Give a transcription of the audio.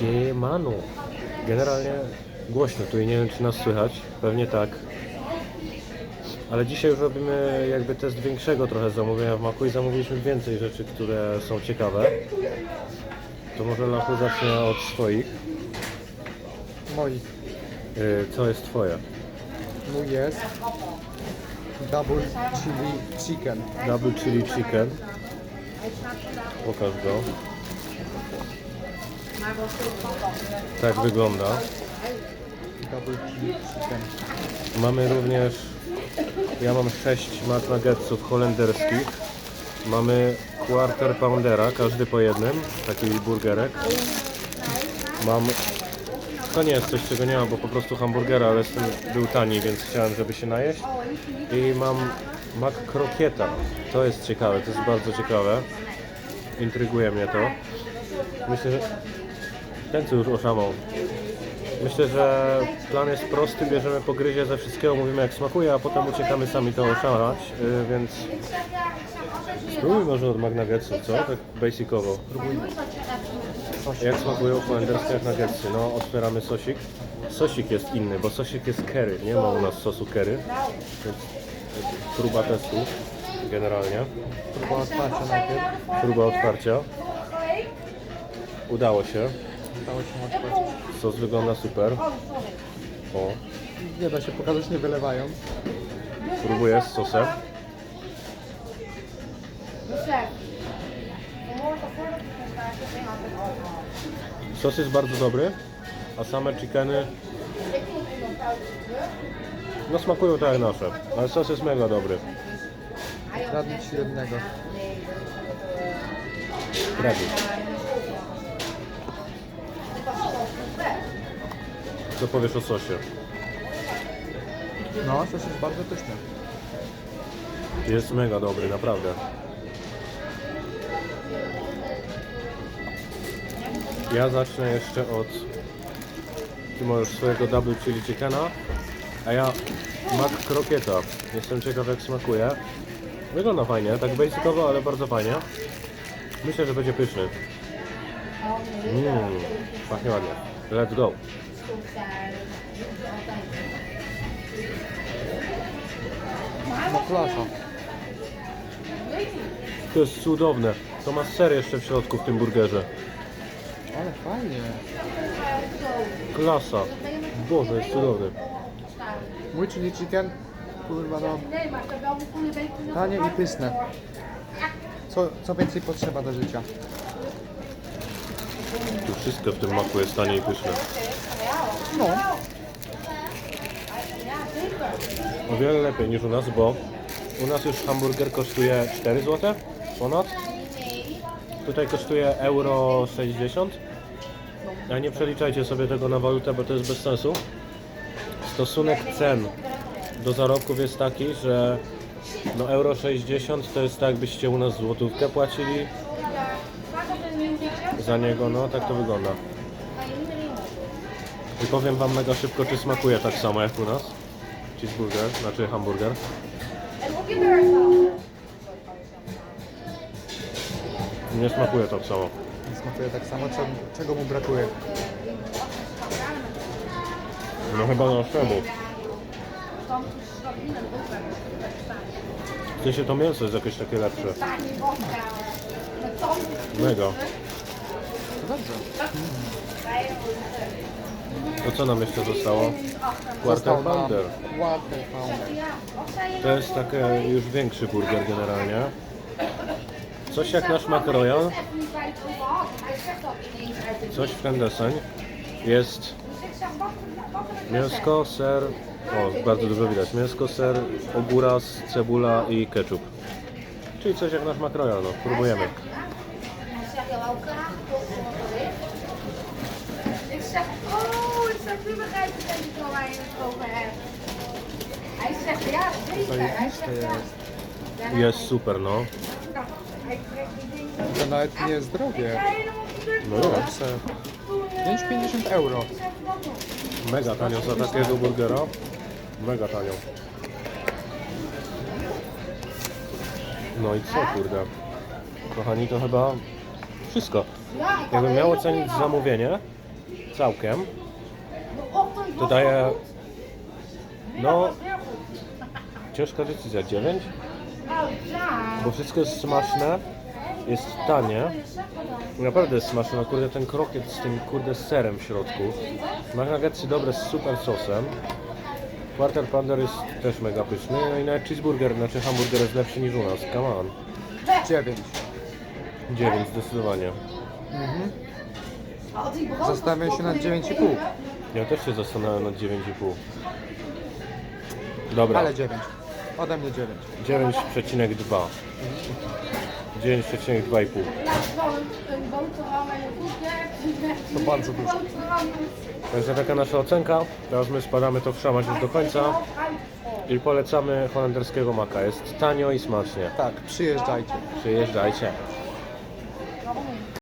Siemano. Generalnie głośno tu i nie wiem czy nas słychać. Pewnie tak. Ale dzisiaj już robimy jakby test większego trochę zamówienia w Maku i zamówiliśmy więcej rzeczy, które są ciekawe. To może Lachu zacznie od swoich. Moi. Yy, Co jest twoje? Mój jest Double Chili Chicken. Double Chili Chicken. Pokaż go. Tak wygląda. Mamy również, ja mam 6 McNuggetsów holenderskich. Mamy quarter poundera, każdy po jednym, taki burgerek. Mam, to nie jest coś czego nie mam, bo po prostu hamburgera, ale tym był tani, więc chciałem, żeby się najeść. I mam mac croqueta, to jest ciekawe, to jest bardzo ciekawe. Intryguje mnie to. Myślę, że ten co już oszamał. Myślę, że plan jest prosty, bierzemy po gryzie ze wszystkiego, mówimy jak smakuje, a potem uciekamy sami to oszalać, yy, więc spróbuj może od McNuggetsów, co? Tak basicowo. Jak smakują holenderskie McNuggetsy? No, otwieramy sosik. Sosik jest inny, bo sosik jest curry, nie ma u nas sosu curry, więc próba testu generalnie, Próba otwarcia najpierw. próba otwarcia. Udało się. Sos wygląda super. O, Nie da się pokazać, nie wylewają. Próbuję z sosem. Sos jest bardzo dobry, a same chickeny no smakują tak jak nasze, ale sos jest mega dobry. Kradnąć jednego. Ready. Co powiesz o sosie? No, sos jest bardzo pyszny. Jest mega dobry, naprawdę. Ja zacznę jeszcze od ty możesz swojego double chili chickena, a ja mac krokieta. Jestem ciekaw jak smakuje. Wygląda fajnie, tak basicowo, ale bardzo fajnie. Myślę, że będzie pyszny. Mmm, pachnie ładnie. Let's go. No klasa. To jest cudowne. To ma ser jeszcze w środku w tym burgerze. Ale fajnie. Klasa. Boże, jest cudowny. Mój chili chicken, kurwa no, tanie i pyszne. Co, co więcej potrzeba do życia? Tu wszystko w tym maku jest tanie i pyszne. No, O wiele lepiej niż u nas, bo u nas już hamburger kosztuje 4 zł ponad. Tutaj kosztuje euro 60. A nie przeliczajcie sobie tego na walutę, bo to jest bez sensu. Stosunek cen do zarobków jest taki, że no euro 60 to jest tak, jakbyście u nas złotówkę płacili za niego, no tak to wygląda. I powiem wam mega szybko, czy smakuje tak samo jak u nas. Cheeseburger, znaczy hamburger. Nie smakuje tak samo. nie smakuje tak samo, czego, czego mu brakuje. No chyba naszemu. W sensie to mięso jest jakieś takie lepsze. Mega. Dobrze. To co nam jeszcze zostało? Quarter pounder. Quarter pounder. To jest taki już większy burger generalnie. Coś jak nasz Mac Royal, coś w ten deseń. Jest mięsko, ser, o bardzo dużo widać, mięsko, ser, ogóras, cebula i ketchup. Czyli coś jak nasz Mac Royal, no próbujemy. Jest. Jest super, no. Dingen To nawet nie jest drogie. helemaal gebeurd. No Lepsze. 5,50 euro. mega tanio za takiego burgera. Mega tanio. No i co kurde? Kochani, to chyba wszystko. Had Jakbym miał ocenić zamówienie, całkiem. Goed. Middag no-. Ciężka decyzja, 9? Oh ja. Bo wszystko jest smaczne, jest tanie. Naprawdę jest smaczne, no kurde ten krokiet z tym kurde serem w środku. McNuggetsy dobre z super sosem. Quarter Pounder jest też mega pyszny, no i nawet cheeseburger, znaczy hamburger jest lepszy niż u nas, come on. 9. 9 zdecydowanie. Brood Zastanawiam się nad 9,5. Ja też się zastanawiam nad 9,5. Dobra, Ale 9. Ode mnie 9. 9,2. 9,2,5. Ja, gewoon een, een boterham en een koekje. To bardzo dużo. Także taka nasza ocenka. Teraz my spadamy to wszamać już do końca i polecamy holenderskiego maka. Jest tanio i smacznie. Tak, przyjeżdżajcie. Przyjeżdżajcie.